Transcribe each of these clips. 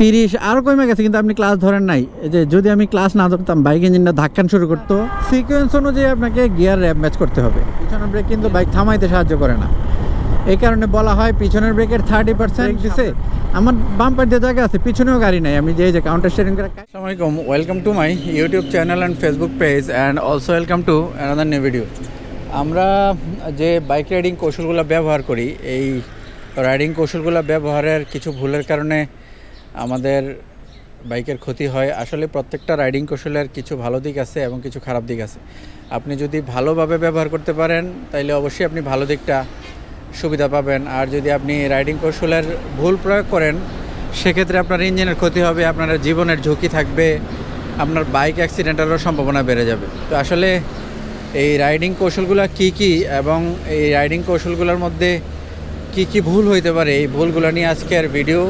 তিরিশ আরও কমে গেছে কিন্তু আপনি ক্লাস ধরেন নাই। এই যে যদি আমি ক্লাস না ধরতাম বাইক ইঞ্জিনটা ধাক্কান শুরু করতো। সিকোয়েন্স অনুযায়ী আপনাকে গিয়ার র্যাপ ম্যাচ করতে হবে। পিছনের ব্রেক কিন্তু বাইক থামাইতে সাহায্য করে না। এই কারণে বলা হয় পিছনের ব্রেকের থার্টি পার্সেন্ট দিছে। আমার বাম্পার দিয়ে জায়গা আছে পিছনেও গাড়ি নাই। আমি যে যে কাউন্টার স্টেরিং করে আসসালামাইকুম welcome to my YouTube channel and Facebook page and also welcome to another new video আমরা যে বাইক রাইডিং কৌশলগুলো ব্যবহার করি এই রাইডিং কৌশলগুলো ব্যবহারের কিছু ভুলের কারণে আমাদের বাইকের ক্ষতি হয়। আসলে প্রত্যেকটা রাইডিং কৌশলের কিছু ভালো দিক আছে এবং কিছু খারাপ দিক আছে। আপনি যদি ভালোভাবে ব্যবহার করতে পারেন, তাইলে অবশ্যই আপনি ভালো দিকটা সুবিধা পাবেন। আর যদি আপনি রাইডিং কৌশলের ভুল প্রয়োগ করেন, সেক্ষেত্রে আপনার ইঞ্জিনের ক্ষতি হবে, আপনার জীবনের ঝুঁকি থাকবে, আপনার বাইক অ্যাক্সিডেন্টেরও সম্ভাবনা বেড়ে যাবে। তো আসলে এই রাইডিং কৌশলগুলো কি কি এবং এই রাইডিং কৌশলগুলোর মধ্যে কি কি ভুল হইতে পারে, এই ভুলগুলো নিয়ে আজকের ভিডিও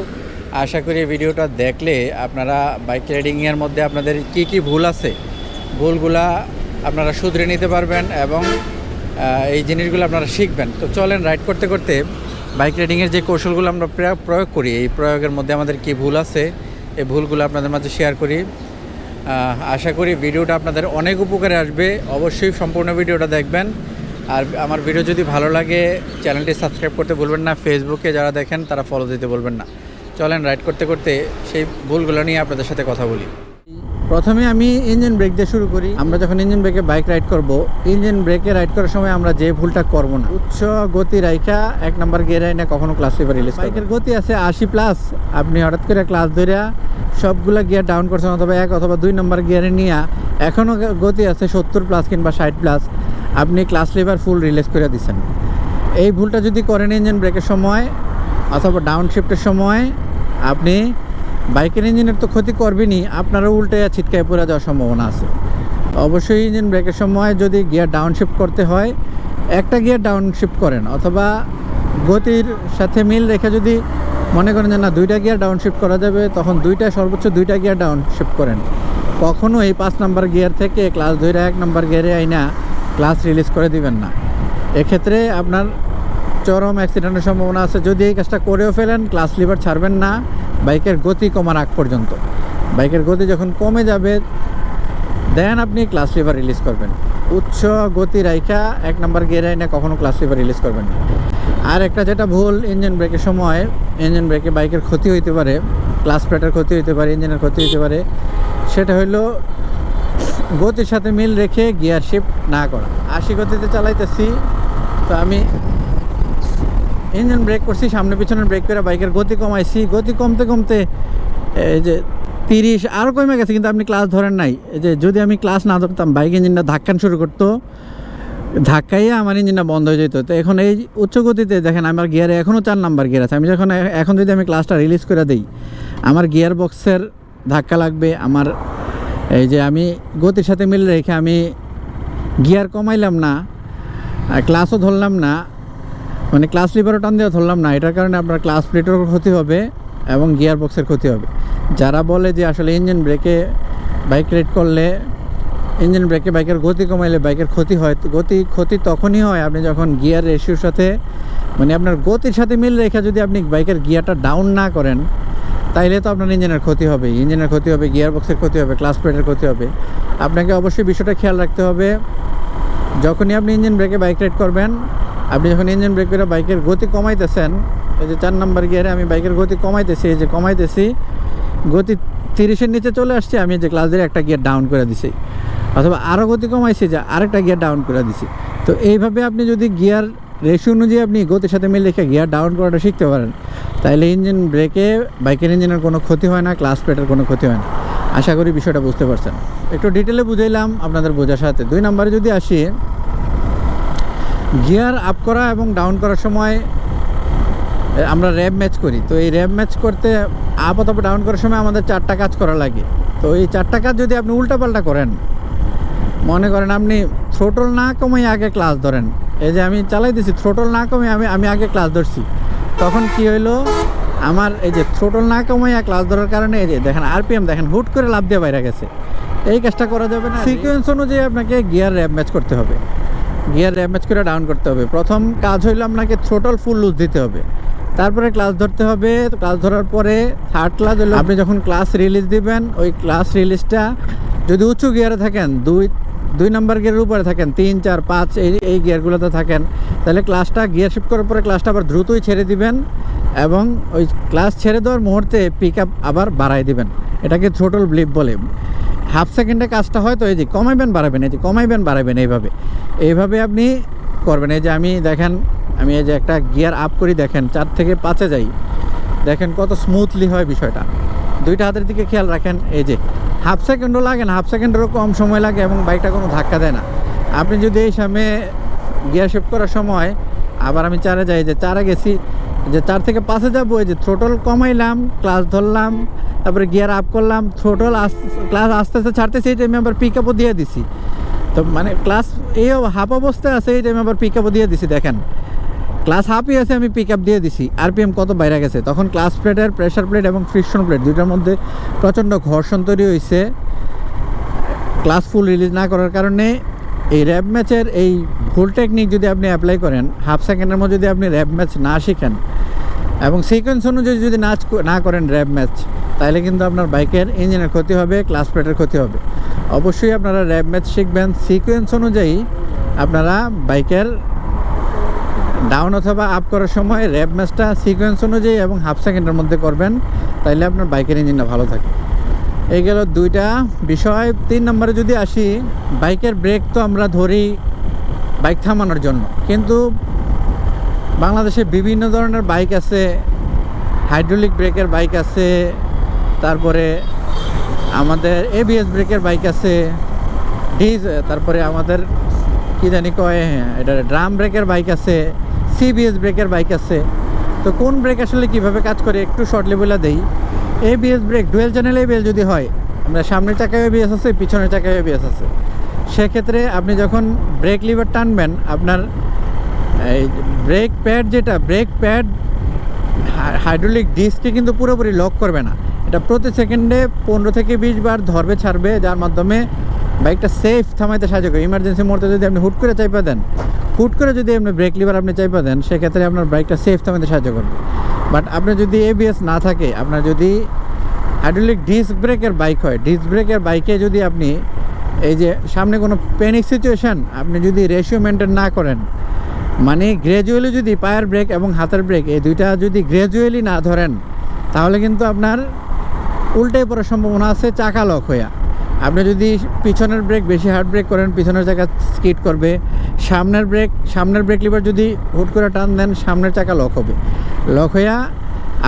আশা করি ভিডিওটা দেখলে আপনারা বাইক রাইডিংয়ের মধ্যে আপনাদের কি কি ভুল আছে, ভুলগুলা আপনারা শুধরে নিতে পারবেন এবং এই জিনিসগুলো আপনারা শিখবেন। তো চলেন রাইড করতে করতে বাইক রাইডিংয়ের যে কৌশলগুলো আমরা প্রয়োগ- করি, এই প্রয়োগের মধ্যে আমাদের কি ভুল আছে, এই ভুলগুলো আপনাদের মাঝে শেয়ার করি। আশা করি ভিডিওটা আপনাদের অনেক উপকারে আসবে, অবশ্যই সম্পূর্ণ ভিডিওটা দেখবেন। আর আমার ভিডিও যদি ভালো লাগে, চ্যানেলটি সাবস্ক্রাইব করতে ভুলবেন না ফেসবুকে যারা দেখেন তারা ফলো দিতে বলবেন না। চলেন রাইড করতে করতে সেই ভুলগুলো নিয়ে আপনাদের সাথে কথা বলি। প্রথমে আমি ইঞ্জিন ব্রেক দিয়ে শুরু করি। আমরা যখন ইঞ্জিন ব্রেকে বাইক রাইড করব ইঞ্জিন ব্রেকে রাইড করার সময় আমরা যে ভুলটা করব না। উচ্চ গতি রাইখা এক নাম্বার গিয়ারে না কখনো ক্লাস লিভার রিলিজ বাইকের গতি আছে আশি প্লাস আপনি হঠাৎ করে ক্লাস ধরিয়া সবগুলা গিয়ার ডাউন করছেন অথবা এক অথবা দুই নাম্বার গিয়ারে নিয়ে এখনও গতি আছে সত্তর প্লাস কিংবা ষাট প্লাস আপনি ক্লাস লিভার ফুল রিলিজ করে দিচ্ছেন এই ভুলটা যদি করেন ইঞ্জিন ব্রেকের সময় অথবা ডাউন শিফটের সময় আপনি বাইকের ইঞ্জিনের তো ক্ষতি করবেনই, আপনারও উল্টে ছিটকায় পড়ে যাওয়ার সম্ভাবনা আছে। অবশ্যই ইঞ্জিন ব্রেকের সময় যদি গিয়ার ডাউন শিফট করতে হয়, একটা গিয়ার ডাউন শিফট করেন অথবা গতির সাথে মিল রেখে যদি মনে করেন যে না, দুইটা গিয়ার ডাউন শিফট করা যাবে, তখন দুইটা, সর্বোচ্চ দুইটা গিয়ার ডাউন শিফট করেন। কখনো এই পাঁচ নাম্বার গিয়ার থেকে ক্লাস ধরে এক নাম্বার গিয়ারে আইনা ক্লাস রিলিজ করে দিবেন না। এক্ষেত্রে আপনার চরম অ্যাক্সিডেন্টের সম্ভাবনা আছে। যদি এই কাজটা করেও ফেলেন ক্লাস লিভার ছাড়বেন না। বাইকের গতি কমার আগ পর্যন্ত। বাইকের গতি যখন কমে যাবে দেন আপনি ক্লাস লিভার রিলিজ করবেন। উচ্চ গতি রাইখা এক নম্বর গিয়ারে না কখনও ক্লাস লিভার রিলিজ করবেন না। আর একটা যেটা ভুল ইঞ্জিন ব্রেকের সময় ইঞ্জিন ব্রেকে বাইকের ক্ষতি হইতে পারে ক্লাস প্লেটের ক্ষতি হইতে পারে ইঞ্জিনের ক্ষতি হইতে পারে, সেটা হইল গতির সাথে মিল রেখে গিয়ার শিফট না করা। আশি গতিতে চালাইতেছি, তো আমি ইঞ্জিন ব্রেক করছি, সামনে পিছনে ব্রেক করে বাইকের গতি কমাইছি। গতি কমতে কমতে, এই যে তিরিশ আরও কমে গেছে, কিন্তু আপনি ক্লাস ধরেন নাই। এই যে যদি আমি ক্লাস না ধরতাম বাইক ইঞ্জিনটা ধাক্কান শুরু করতো, ধাক্কাইয়ে আমার ইঞ্জিনটা বন্ধ হয়ে যেত। তো এখন এই উচ্চ গতিতে দেখেন, আমার গিয়ারে এখনও চার নাম্বার গিয়ার আছে। আমি যখন এখন যদি আমি ক্লাসটা রিলিজ করে দিই, আমার গিয়ার বক্সের ধাক্কা লাগবে, আমার এই যে আমি গতির সাথে মিল রেখে আমি গিয়ার কমাইলাম না ক্লাসও ধরলাম না মানে ক্লাস লিভারও টান দেওয়া ধরলাম না, এটার কারণে আপনার ক্লাস প্লেটেরও ক্ষতি হবে এবং গিয়ার বক্সের ক্ষতি হবে। যারা বলে যে আসলে ইঞ্জিন ব্রেকে বাইক রাইড করলে ইঞ্জিন ব্রেকে বাইকের গতি কমাইলে বাইকের ক্ষতি হয় গতি, ক্ষতি তখনই হয় আপনি যখন গিয়ার রেশিওর সাথে মানে আপনার গতির সাথে মিল রেখে যদি আপনি বাইকের গিয়ারটা ডাউন না করেন, তাইলে তো আপনার ইঞ্জিনের ক্ষতি হবে। ইঞ্জিনের ক্ষতি হবে গিয়ার বক্সের ক্ষতি হবে ক্লাস প্লেটের ক্ষতি হবে। আপনাকে অবশ্যই বিষয়টা খেয়াল রাখতে হবে, যখনই আপনি ইঞ্জিন ব্রেকে বাইক রাইড করবেন আপনি যখন ইঞ্জিন ব্রেক করে বাইকের গতি কমাইতেছেন, এই যে চার নাম্বার গিয়ারে আমি বাইকের গতি কমাইতেছি, এই যে কমাইতেছি, গতি তিরিশের নিচে চলে আসছে, আমি যে ক্লাস একটা গিয়ার ডাউন করে দিছি। অথবা আরও গতি কমাইছি যে আরেকটা গিয়ার ডাউন করে দিছি। তো এইভাবে আপনি যদি গিয়ার রেশিও অনুযায়ী আপনি গতির সাথে মিলে রেখে গিয়ার ডাউন করাটা শিখতে পারেন তাহলে ইঞ্জিন ব্রেকে বাইকের ইঞ্জিনের কোনো ক্ষতি হয় না ক্লাস প্লেটের কোনো ক্ষতি হয় না। আশা করি বিষয়টা বুঝতে পারছেন। একটু ডিটেলে বুঝাইলাম, আপনাদের বোঝার সাথে। দুই নম্বরে যদি আসি গিয়ার আপ করা এবং ডাউন করার সময় আমরা র্যাব ম্যাচ করি। তো এই র্যাব ম্যাচ করতে আপ অথবা ডাউন করার সময় আমাদের চারটা কাজ করা লাগে। তো এই চারটা কাজ যদি আপনি উল্টাপাল্টা করেন মনে করেন আপনি থ্রোটল না কমে আগে ক্লাস ধরেন। এই যে আমি চালাই দিছি থ্রোটল না কমে আমি আমি আগে ক্লাস ধরছি। তখন কি হইল? আমার এই যে থ্রোটল না কমাইয়া ক্লাস ধরার কারণে এই যে দেখেন আরপিএম দেখেন হুট করে লাভ দিয়ে বাইরে গেছে। এই কাজটা করা যাবে না। সিকোয়েন্স অনুযায়ী আপনাকে গিয়ার র্যাব ম্যাচ করতে হবে। গিয়ার ম্যাচ করে ডাউন করতে হবে। প্রথম কাজ হইল আপনাকে থ্রোটল ফুল লুজ দিতে হবে। তারপরে ক্লাস ধরতে হবে। ক্লাস ধরার পরে থার্ড ক্লাস হলো আপনি যখন ক্লাস রিলিজ দিবেন, ওই ক্লাস রিলিজটা যদি উঁচু গিয়ারে থাকেন, দুই দুই নাম্বার গিয়ারের উপরে থাকেন, তিন, চার, পাঁচ, এই এই গিয়ারগুলোতে থাকেন, তাহলে ক্লাসটা গিয়ার শিফট করার পরে ক্লাসটা আবার দ্রুতই ছেড়ে দিবেন এবং ওই ক্লাস ছেড়ে দেওয়ার মুহূর্তে পিক আবার বাড়াই দিবেন। এটাকে থ্রোটল ব্লিপ বলে। হাফ সেকেন্ডে কাজটা হয় তো, এই যে কমাইবেন বাড়াবেন এই যে কমাইবেন বাড়াবেন এইভাবে। এইভাবে আপনি করবেন। এই যে আমি দেখেন, আমি এই যে একটা গিয়ার আপ করি, দেখেন, চার থেকে পাঁচে যাই। দেখেন কত স্মুথলি হয় বিষয়টা। দুইটা হাতের দিকে খেয়াল রাখেন, এই যে হাফ সেকেন্ডও লাগে না, হাফ সেকেন্ডেরও কম সময় লাগে এবং বাইকটা কোনো ধাক্কা দেয় না। আপনি যদি এই সামনে গিয়ার শিফট করার সময় আবার আমি চারে যাই যে চারে গেছি যে চার থেকে পাঁচে যাব, এই যে থ্রোটল কমাইলাম ক্লাস ধরলাম তারপরে গিয়ার আপ করলাম থ্রোটল ক্লাস আস্তে আস্তে ছাড়তেছি, এই টাইমে আবার পিক আপও দিয়ে দিছি। তো মানে ক্লাস এই হাফ অবস্থায় আছে, এই টাইমে আবার পিক আপও দিয়ে দিছি, দেখেন। ক্লাস হাফই আছে, আমি পিক আপ দিয়ে দিছি। আরপিএম কত বাইরে গেছে? তখন ক্লাস প্লেটের প্রেশার প্লেট এবং ফ্রিকশন প্লেট দুইটার মধ্যে প্রচণ্ড ঘর্ষণ তৈরি হয়েছে ক্লাস ফুল রিলিজ না করার কারণে এই র্যাব ম্যাচের এই ভুল টেকনিক যদি আপনি অ্যাপ্লাই করেন হাফ সেকেন্ডের মধ্যে যদি আপনি র্যাব ম্যাচ না শিখেন, এবং সিকোয়েন্স অনুযায়ী যদি নাচ না করেন র্যাব ম্যাচ তাহলে কিন্তু আপনার বাইকের ইঞ্জিনের ক্ষতি হবে ক্লাস প্লেটের ক্ষতি হবে। অবশ্যই আপনারা র্যাব ম্যাচ শিখবেন সিকোয়েন্স অনুযায়ী আপনারা বাইকের ডাউন অথবা আপ করার সময় র্যাব ম্যাচটা সিকোয়েন্স অনুযায়ী এবং হাফ সেকেন্ডের মধ্যে করবেন, তাইলে আপনার বাইকের ইঞ্জিনটা ভালো থাকে। এই গেল দুইটা বিষয়। তিন নম্বরে যদি আসি, বাইকের ব্রেক তো আমরা ধরি বাইক থামানোর জন্য। কিন্তু বাংলাদেশে বিভিন্ন ধরনের বাইক আছে হাইড্রোলিক ব্রেকের বাইক আছে তারপরে আমাদের এবিএস ব্রেকের বাইক আছে ডিজ তারপরে আমাদের কী জানি কয় হ্যাঁ, এটা ড্রাম ব্রেকের বাইক আছে সিবিএস ব্রেকের বাইক আছে। তো কোন ব্রেক আসলে কীভাবে কাজ করে একটু শর্টলি বলে দেই। ABS brake dual channel ABS যদি হয় আমরা সামনের চাকায় এবিএস আছে পিছনের চাকায় এবিএস আছে। সেক্ষেত্রে আপনি যখন ব্রেক লিভার টানবেন আপনার এই ব্রেক প্যাড যেটা ব্রেক প্যাড হাইড্রোলিক ডিস্ককে কিন্তু পুরোপুরি লক করবে না। এটা প্রতি সেকেন্ডে পনেরো থেকে বিশ বার ধরবে, ছাড়বে, যার মাধ্যমে বাইকটা সেফ থামাইতে সাহায্য করে। ইমার্জেন্সি মুহূর্তে যদি আপনি হুট করে চাইপা দেন, হুট করে যদি আপনি ব্রেক লিভার আপনি চাইপা দেন, সেক্ষেত্রে আপনার বাইকটা সেফ থামাইতে সাহায্য করবে। বাট আপনার যদি এবিএস না থাকে, আপনার যদি হাইড্রোলিক ডিস্ক ব্রেকের বাইক হয় ডিস্ক ব্রেকের বাইকে যদি আপনি এই যে সামনে কোনো প্যানিক সিচুয়েশান আপনি যদি রেশিও মেনটেন না করেন মানে গ্র্যাজুয়ালি যদি পায়ের ব্রেক এবং হাতের ব্রেক এই দুইটা যদি গ্র্যাজুয়ালি না ধরেন, তাহলে কিন্তু আপনার উল্টে পড়ার সম্ভাবনা আছে, চাকা লক হইয়া। আপনি যদি পিছনের ব্রেক বেশি হার্ড ব্রেক করেন, পিছনের চাকা স্কিড করবে। সামনের ব্রেক সামনের ব্রেক লিভার যদি হুট করে টান দেন, সামনের চাকা লক হবে। লক হইয়া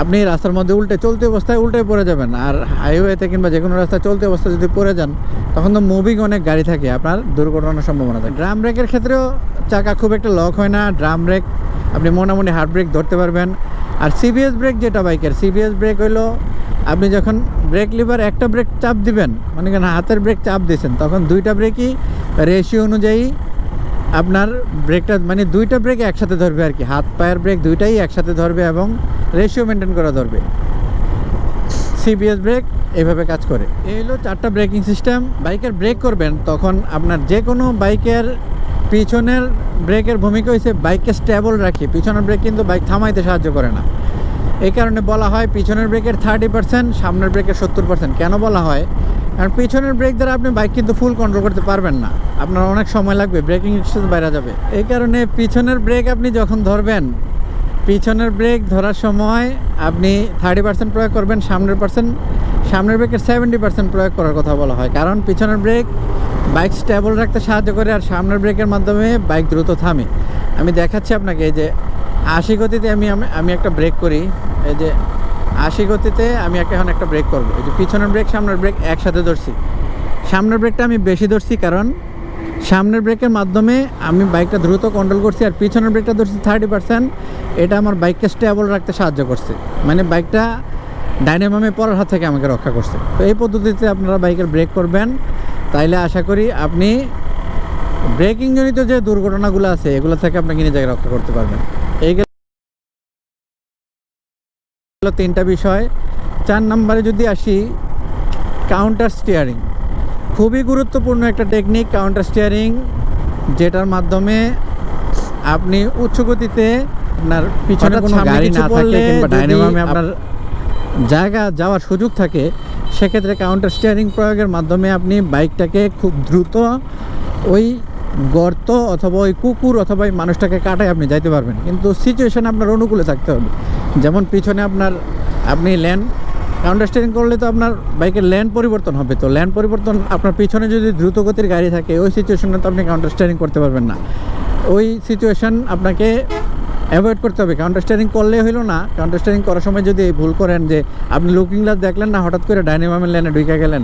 আপনি রাস্তার মধ্যে উল্টে চলতি অবস্থায় উল্টে পড়ে যাবেন। আর হাইওয়েতে কিংবা যে কোনো রাস্তায় চলতি অবস্থায় যদি পড়ে যান, তখন তো মুভিং অনেক গাড়ি থাকে, আপনার দুর্ঘটনার সম্ভাবনা থাকে। ড্রাম ব্রেকের ক্ষেত্রেও চাকা খুব একটা লক হয় না। ড্রাম ব্রেক আপনি মোটামুটি হার্ড ব্রেক ধরতে পারবেন। আর সিবিএস ব্রেক যেটা বাইকের সিবিএস ব্রেক হইল আপনি যখন ব্রেক লিভার একটা ব্রেক চাপ দিবেন মানে কেন হাতের ব্রেক চাপ দিয়েছেন, তখন দুইটা ব্রেকই রেশিও অনুযায়ী আপনার ব্রেকটা মানে দুইটা ব্রেক একসাথে ধরবে আর কি। হাত পায়ের ব্রেক দুইটাই একসাথে ধরবে এবং রেশিও মেনটেন করা ধরবে। সিবিএস ব্রেক এইভাবে কাজ করে। এই হলো চারটা ব্রেকিং সিস্টেম বাইকের ব্রেক করবেন, তখন আপনার যে কোনো বাইকের পিছনের ব্রেকের ভূমিকা হয়েছে বাইককে স্টেবল রাখি। পিছনের ব্রেক কিন্তু বাইক থামাইতে সাহায্য করে না। এই কারণে বলা হয় পিছনের ব্রেকের থার্টি পার্সেন্ট সামনের ব্রেকের সত্তর পার্সেন্ট কেন বলা হয়? কারণ পিছনের ব্রেক দ্বারা আপনি বাইক কিন্তু ফুল কন্ট্রোল করতে পারবেন না। আপনার অনেক সময় লাগবে, ব্রেকিং ডিস্টেন্স বাইরে যাবে। এই কারণে পিছনের ব্রেক আপনি যখন ধরবেন পিছনের ব্রেক ধরার সময় আপনি থার্টি পার্সেন্ট প্রয়োগ করবেন, সামনের পার্সেন্ট সামনের ব্রেকের সেভেন্টি পার্সেন্ট প্রয়োগ করার কথা বলা হয়। কারণ পিছনের ব্রেক বাইক স্টেবল রাখতে সাহায্য করে আর সামনের ব্রেকের মাধ্যমে বাইক দ্রুত থামে। আমি দেখাচ্ছি আপনাকে যে আশি গতিতে আমি, আমি- একটা ব্রেক করি। এই যে আশি গতিতে আমি এখন একটা ব্রেক করব। এই যে পিছনের ব্রেক সামনের ব্রেক একসাথে ধরছি। সামনের ব্রেকটা আমি বেশি ধরছি কারণ সামনের ব্রেকের মাধ্যমে আমি বাইকটা দ্রুত কন্ট্রোল করছি আর পিছনের ব্রেকটা ধরছি থার্টি পার্সেন্ট এটা আমার বাইককে স্টেবল রাখতে সাহায্য করছে। মানে বাইকটা ডাইনামামে পরের হাত থেকে আমাকে রক্ষা করছে। তো এই পদ্ধতিতে আপনারা বাইকের ব্রেক করবেন। তাইলে আশা করি আপনি ব্রেকিং জনিত যে দুর্ঘটনাগুলো আছে, এগুলো থেকে আপনাকে নিজেকে রক্ষা করতে পারবেন। এই তিনটা বিষয়। চার নম্বরে যদি আসি কাউন্টার স্টিয়ারিং খুবই গুরুত্বপূর্ণ একটা টেকনিক কাউন্টার স্টিয়ারিং যেটার মাধ্যমে আপনি উচ্চ গতিতে আপনার পিছনে কোনো গাড়ি না থাকলে কিংবা ডাইনামামে আপনার জায়গা যাওয়ার সুযোগ থাকে সেক্ষেত্রে কাউন্টার স্টিয়ারিং প্রয়োগের মাধ্যমে আপনি বাইকটাকে খুব দ্রুত ওই গর্ত অথবা ওই কুকুর অথবা ওই মানুষটাকে কাটায় আপনি যাইতে পারবেন। কিন্তু সিচুয়েশন আপনার অনুকূলে থাকতে হবে। যেমন পিছনে আপনার আপনি ল্যান্ড স্টিয়ারিং করলে তো আপনার বাইকের ল্যান্ড পরিবর্তন হবে। তো ল্যান্ড পরিবর্তন আপনার পিছনে যদি দ্রুত গতির গাড়ি থাকে, ওই সিচুয়েশনে তো আপনি কাউন্টার করতে পারবেন না। ওই সিচুয়েশন আপনাকে অ্যাভয়েড করতে হবে। কাউন্টার করলে হইল না কাউন্টার করার সময় যদি ভুল করেন যে আপনি লুকিং গ্লাস দেখলেন না, হঠাৎ করে ডাইনামামের লাইনে ঢুকে গেলেন,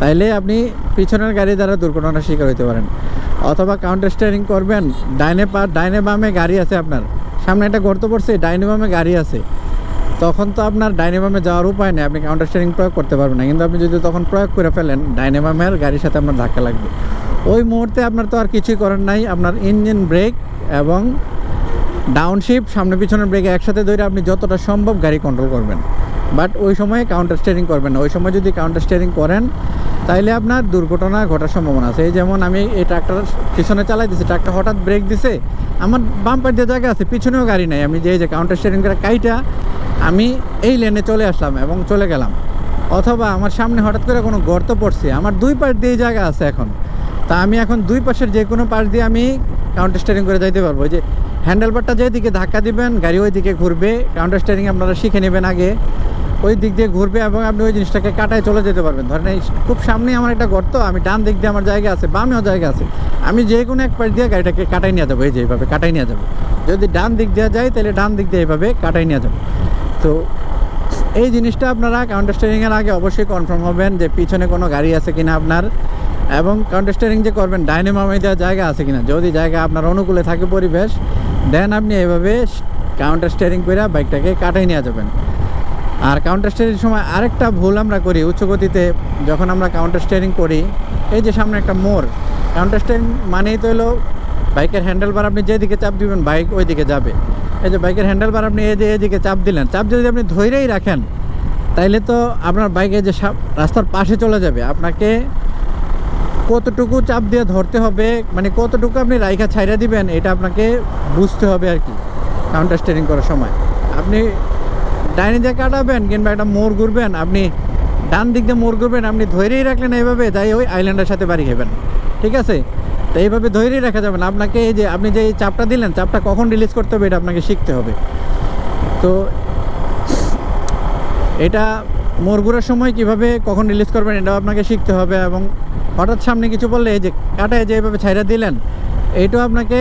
তাইলে আপনি পিছনের গাড়ি দ্বারা দুর্ঘটনার শিকার হতে পারেন। অথবা কাউন্টার করবেন, ডাইনে পা ডাইনে বামে গাড়ি আছে আপনার। সামনে একটা গর্ত পড়ছে, ডাইনে বামে গাড়ি আছে। তখন তো আপনার ডাইনেমামে যাওয়ার উপায় নেই। আপনি কাউন্টার স্টিয়ারিং প্রয়োগ করতে পারবেন না। কিন্তু আপনি যদি তখন প্রয়োগ করে ফেলেন ডাইনেমামের গাড়ির সাথে আপনার ধাক্কা লাগবে। ওই মুহূর্তে আপনার তো আর কিছুই করার নাই। আপনার ইঞ্জিন ব্রেক এবং ডাউনশিফট সামনে পিছনের ব্রেক একসাথে ধরে আপনি যতটা সম্ভব গাড়ি কন্ট্রোল করবেন। বাট ওই সময়ে কাউন্টার স্টিয়ারিং করবেন না। ওই সময় যদি কাউন্টার স্টিয়ারিং করেন, তাইলে আপনার দুর্ঘটনা ঘটার সম্ভাবনা আছে। এই যেমন আমি এই ট্রাক্টর পিছনে চালাই দিছি ট্রাক্টর হঠাৎ ব্রেক দিছে। আমার বাম দিয়ে জায়গা আছে, পিছনেও গাড়ি নাই। আমি যে যে কাউন্টার স্টিয়ারিং করে কাইটা আমি এই লেনে চলে আসলাম এবং চলে গেলাম। অথবা আমার সামনে হঠাৎ করে কোনো গর্ত পড়ছে, আমার দুই পাশ দিয়ে জায়গা আছে এখন। তা আমি এখন দুই পাশের যে কোনো পাশ দিয়ে আমি কাউন্টার স্টিয়ারিং করে যাইতে পারব। যে হ্যান্ডেলবারটা যেদিকে ধাক্কা দিবেন, গাড়ি ওই দিকে ঘুরবে। কাউন্টার স্টিয়ারিং আপনারা শিখে নেবেন আগে। ওই দিক দিয়ে ঘুরবে এবং আপনি ওই জিনিসটাকে কাটায় চলে যেতে পারবেন। ধরেন এই খুব সামনে আমার একটা গর্ত, আমি ডান দিক দিয়ে আমার জায়গা আছে, বামেও জায়গা আছে। আমি যে কোনো এক পাশ দিয়ে গাড়িটাকে কাটাই নিয়ে যাব। এই যে এইভাবে কাটাই নিয়ে যাব। যদি ডান দিক দিয়ে যায় তাহলে ডান দিক দিয়ে এইভাবে কাটাই নিয়ে যাব। তো এই জিনিসটা আপনারা কাউন্টার স্টিয়ারিংয়ের আগে অবশ্যই কনফার্ম হবেন যে পিছনে কোনো গাড়ি আছে কিনা আপনার এবং কাউন্টার স্টিয়ারিং যে করবেন ডাইনামামে দেওয়ার জায়গা আছে কিনা। যদি জায়গা আপনার অনুকূলে থাকে পরিবেশ দেন আপনি এভাবে কাউন্টার স্টিয়ারিং করে বাইকটাকে কাটাই নিয়ে যাবেন। আর কাউন্টার স্টিয়ারিং সময় আরেকটা ভুল আমরা করি, উচ্চ গতিতে যখন আমরা কাউন্টার স্টিয়ারিং করি, এই যে সামনে একটা মোড় কাউন্টার স্টিয়ারিং মানেই তো হলো বাইকের হ্যান্ডেল বার আপনি যেদিকে চাপ দিবেন বাইক ওই দিকে যাবে। এই যে বাইকের হ্যান্ডেল বার আপনি এই যে এদিকে চাপ দিলেন, চাপ যদি আপনি ধৈরেই রাখেন, তাইলে তো আপনার বাইকে যে রাস্তার পাশে চলে যাবে। আপনাকে কতটুকু চাপ দিয়ে ধরতে হবে মানে কতটুকু আপনি রাইখা ছাইরা দিবেন, এটা আপনাকে বুঝতে হবে আর কি কাউন্টার স্টিয়ারিং করার সময়। আপনি ডাইনে দিয়ে কাটাবেন কিংবা একটা মোড় ঘুরবেন, আপনি ডান দিক দিয়ে মোড় ঘুরবেন, আপনি ধৈরেই রাখলেন এইভাবে, তাই ওই আইল্যান্ডের সাথে বাড়ি খাবেন ঠিক আছে? তো এইভাবে ধৈরেই রাখা যাবে না। আপনাকে এই যে, আপনি যে চাপটা দিলেন, চাপটা কখন রিলিজ করতে হবে এটা আপনাকে শিখতে হবে। তো এটা ঘোরার সময় কীভাবে কখন রিলিজ করবেন এটাও আপনাকে শিখতে হবে এবং হঠাৎ সামনে কিছু বললে এই যে কাটায় যে এইভাবে ছাইরা দিলেন এইটাও আপনাকে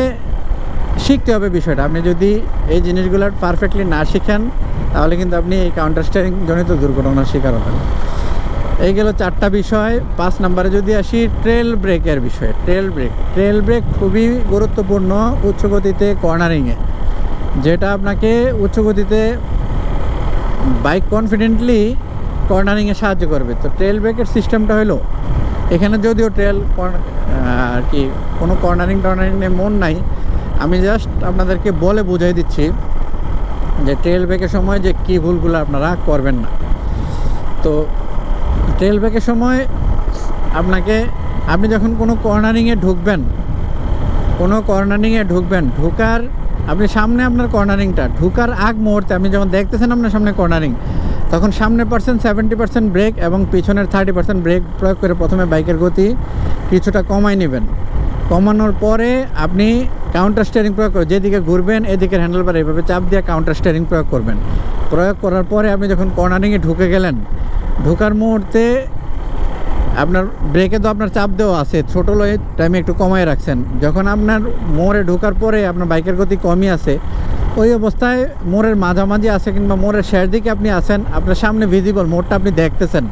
শিখতে হবে বিষয়টা। আপনি যদি এই জিনিসগুলো পারফেক্টলি না শিখেন, তাহলে কিন্তু আপনি এই কাউন্টার স্টারিং জনিত দুর্ঘটনার শিকার হবেন। এই গেল চারটা বিষয়। পাঁচ নাম্বারে যদি আসি ট্রেল ব্রেকের বিষয়ে। ট্রেল ব্রেক ট্রেল ব্রেক খুবই গুরুত্বপূর্ণ উচ্চ গতিতে কর্নারিংয়ে যেটা আপনাকে উচ্চ গতিতে বাইক কনফিডেন্টলি কর্নারিংয়ে সাহায্য করবে। তো ট্রেল ব্রেকের সিস্টেমটা হলো এখানে যদিও ট্রেল আর কি কোনো কর্নারিং টর্নারিং নিয়ে মন নাই, আমি জাস্ট আপনাদেরকে বলে বুঝাই দিচ্ছি যে ট্রেল ব্রেকের সময় যে কী ভুলগুলো আপনারা করবেন না। তো ট্রেল ব্রেকের সময় আপনাকে, আপনি যখন কোনো কর্নারিংয়ে ঢুকবেন, কোনো কর্নারিংয়ে ঢুকবেন, ঢুকার, আপনি সামনে আপনার কর্নারিংটা, ঢুকার আগ মুহূর্তে আপনি যখন দেখতেছেন আপনার সামনে কর্নারিং, তখন সামনে পার্সেন্ট সেভেন্টি পার্সেন্ট ব্রেক এবং পিছনের থার্টি পার্সেন্ট ব্রেক প্রয়োগ করে প্রথমে বাইকের গতি কিছুটা কমাই নেবেন। কমানোর পরে আপনি কাউন্টার স্টিয়ারিং প্রয়োগ করে, যেদিকে ঘুরবেন এদিকের হ্যান্ডেলবার এইভাবে চাপ দিয়ে কাউন্টার স্টিয়ারিং প্রয়োগ করবেন। প্রয়োগ করার পরে আপনি যখন কর্নারিংয়ে ঢুকে গেলেন ঢোকার মুহূর্তে আপনার ব্রেকে তো আপনার চাপ দেওয়া আছে, ছোটো লয়ে টাইমে একটু কমায় রাখছেন। যখন আপনার মোড়ে ঢোকার পরে আপনার বাইকের গতি কমই আছে, ওই অবস্থায় মোড়ের মাঝামাঝি আছে কিংবা মোড়ের শেষ দিকে আপনি আছেন, আপনার সামনে ভিজিবল মোড়টা আপনি দেখতেছেন।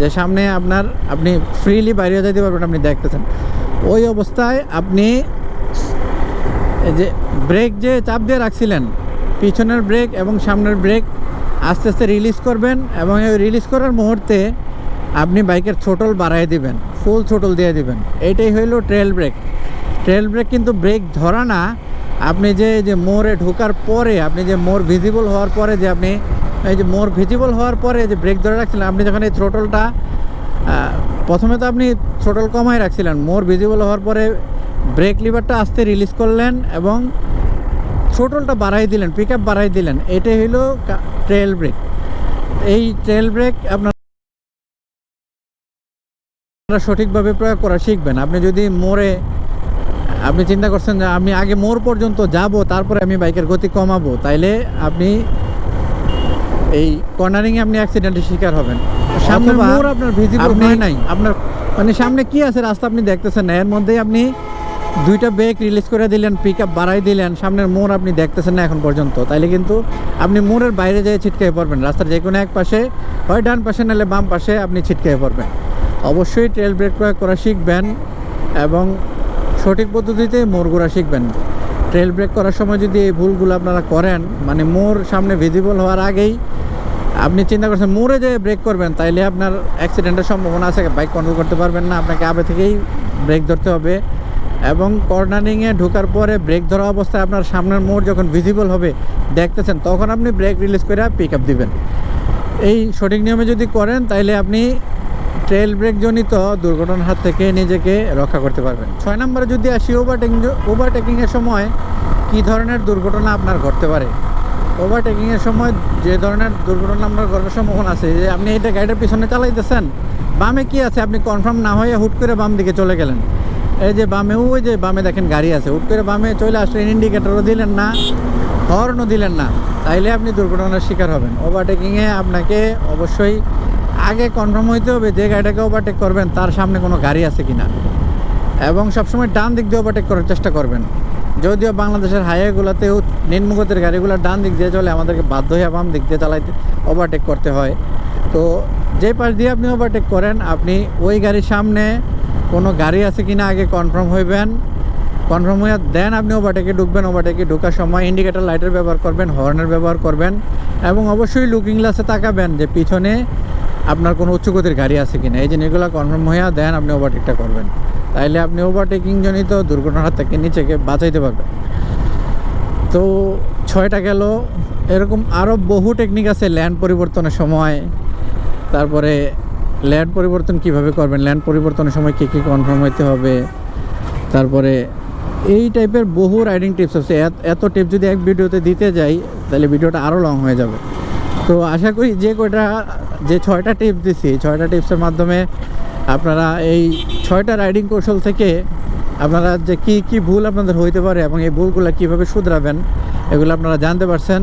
যে সামনে আপনার, আপনি ফ্রিলি বাইরে যেতে পারবেন আপনি দেখতেছেন। ওই অবস্থায় আপনি যে ব্রেক যে চাপ দিয়ে রাখছিলেন, পিছনের ব্রেক এবং সামনের ব্রেক আস্তে আস্তে রিলিজ করবেন এবং এই রিলিজ করার মুহূর্তে আপনি বাইকের ছোটল বাড়াই দিবেন ফুল ছোটল দিয়ে দিবেন। এইটাই হইল ট্রেল ব্রেক ট্রেল ব্রেক কিন্তু ব্রেক ধরা না, আপনি যে যে মোড়ে ঢোকার পরে, আপনি যে মোড় ভিজিবল হওয়ার পরে যে আপনি, এই যে মোড় ভিজিবল হওয়ার পরে যে ব্রেক ধরে রাখছিলেন, আপনি যখন এই থ্রোটলটা প্রথমে তো আপনি থ্রোটল কমাই রাখছিলেন মোর ভিজিবল হওয়ার পরে ব্রেক লিভারটা আস্তে রিলিজ করলেন এবং ছোটলটা বাড়াই দিলেন পিক আপ বাড়াই দিলেন। এটাই হলো ট্রেল ব্রেক এই ট্রেল ব্রেক আপনার সঠিকভাবে প্রয়োগ করা শিখবেন। আপনি যদি মোড়ে আপনি চিন্তা করছেন যে আমি আগে মোড় পর্যন্ত যাব তারপরে আমি বাইকের গতি কমাবো তাইলে আপনি এই কর্নারিংয়ে আপনি অ্যাক্সিডেন্টের শিকার হবেন। সামনে মোড় আপনার ভিজিবল হয় নাই। আপনার মানে সামনে কি আছে রাস্তা আপনি দেখতেছেন না এর মধ্যেই আপনি দুইটা ব্রেক রিলিজ করে দিলেন পিক আপ বাড়াই দিলেন, সামনের মোড় আপনি দেখতেছেন না এখন পর্যন্ত। তাইলে কিন্তু আপনি মোড়ের বাইরে যেয়ে ছিটকে পড়বেন। রাস্তার যে কোনো এক পাশে হয় ডান পাশে নাহলে বাম পাশে আপনি ছিটকে পড়বেন। অবশ্যই ট্রেল ব্রেক প্রয়োগ করা শিখবেন এবং সঠিক পদ্ধতিতে মোড়গুলা শিখবেন। ট্রেল ব্রেক করার সময় যদি এই ভুলগুলো আপনারা করেন মানে মোড় সামনে ভিজিবল হওয়ার আগেই আপনি চিন্তা করছেন, মোড়ে যে ব্রেক করবেন তাইলে আপনার অ্যাক্সিডেন্টের সম্ভাবনা আছে। বাইক কন্ট্রোল করতে পারবেন না। আপনাকে আগে থেকেই ব্রেক ধরতে হবে। এবং কর্নারিংয়ে ঢোকার পরে ব্রেক ধরা অবস্থায় আপনার সামনের মোড় যখন ভিজিবল হবে, দেখতেছেন, তখন আপনি ব্রেক রিলিজ করে পিক আপ দিবেন। এই সঠিক নিয়মে যদি করেন, তাইলে আপনি ট্রেল ব্রেক জনিত দুর্ঘটনার হাত থেকে নিজেকে রক্ষা করতে পারবেন। ছয় নম্বরে যদি আসি ওভারটেকিং ওভারটেকিংয়ের সময় কী ধরনের দুর্ঘটনা আপনার ঘটতে পারে? ওভারটেকিংয়ের সময় যে ধরনের দুর্ঘটনা আপনার ঘটার সম্ভাবনা আছে, যে আপনি এটা গাড়িটার পিছনে চালাইতেছেন, বামে কি আছে? আপনি কনফার্ম না হয়ে হুট করে বাম দিকে চলে গেলেন। এই যে বামে, ওই যে বামে দেখেন গাড়ি আছে। করে বামে চলে আসলেন ইন্ডিকেটরও দিলেন না হর্নও দিলেন না। তাইলে আপনি দুর্ঘটনার শিকার হবেন। ওভারটেকিংয়ে আপনাকে অবশ্যই আগে কনফার্ম হইতে হবে যে গাড়িটাকে ওভারটেক করবেন, তার সামনে কোনো গাড়ি আছে কি না এবং সবসময় ডান দিক দিয়ে ওভারটেক করার চেষ্টা করবেন। যদিও বাংলাদেশের হাইওয়েগুলোতেও নিম্নগতির গাড়িগুলো ডান দিক দিয়ে চলে, আমাদেরকে বাধ্য হয়ে বাম দিক দিয়ে চালাইতে ওভারটেক করতে হয়। তো যে পাশ দিয়ে আপনি ওভারটেক করেন, আপনি ওই গাড়ির সামনে কোনো গাড়ি আছে কি না আগে কনফার্ম হইবেন। কনফার্ম হয়ে দেন আপনি ওভারটেকে ঢুকবেন। ওভারটেকে ঢোকার সময় ইন্ডিকেটার লাইটের ব্যবহার করবেন হর্নের ব্যবহার করবেন এবং অবশ্যই লুকিং গ্লাসে তাকাবেন যে পিছনে আপনার কোনো উচ্চগতির গাড়ি আছে কিনা। এই জিনিসগুলো কনফার্ম হয়ে দেন আপনি ওভারটেকটা করবেন। তাইলে আপনি ওভারটেকিং জনিত দুর্ঘটনার হাত থেকে নিজেকে বাঁচাইতে পারবেন। তো ছয়টা গেল। এরকম আরও বহু টেকনিক আছে ল্যান্ড পরিবর্তনের সময়। তারপরে ল্যান্ড পরিবর্তন কীভাবে করবেন? ল্যান্ড পরিবর্তনের সময় কী কী কনফার্ম হইতে হবে? তারপরে এই টাইপের বহু রাইডিং টিপস আছে। এত- টিপস যদি এক ভিডিওতে দিতে যাই, তাহলে ভিডিওটা আরও লং হয়ে যাবে। তো আশা করি যে কয়টা, যে ছয়টা টিপস দিছি, ছয়টা টিপসের মাধ্যমে আপনারা এই ছয়টা রাইডিং কৌশল থেকে আপনারা যে কি কি ভুল আপনাদের হইতে পারে এবং এই ভুলগুলো কীভাবে শুধরাবেন, এগুলো আপনারা জানতে পারছেন।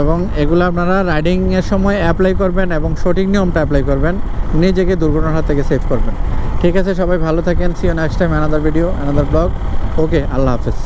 এবং এগুলো আপনারা রাইডিংয়ের সময় অ্যাপ্লাই করবেন এবং সঠিক নিয়মটা অ্যাপ্লাই করবেন। নিজেকে দুর্ঘটনার হাত থেকে সেভ করবেন। ঠিক আছে, সবাই ভালো থাকেন। See you next time another video another blog okay Allah হাফেজ।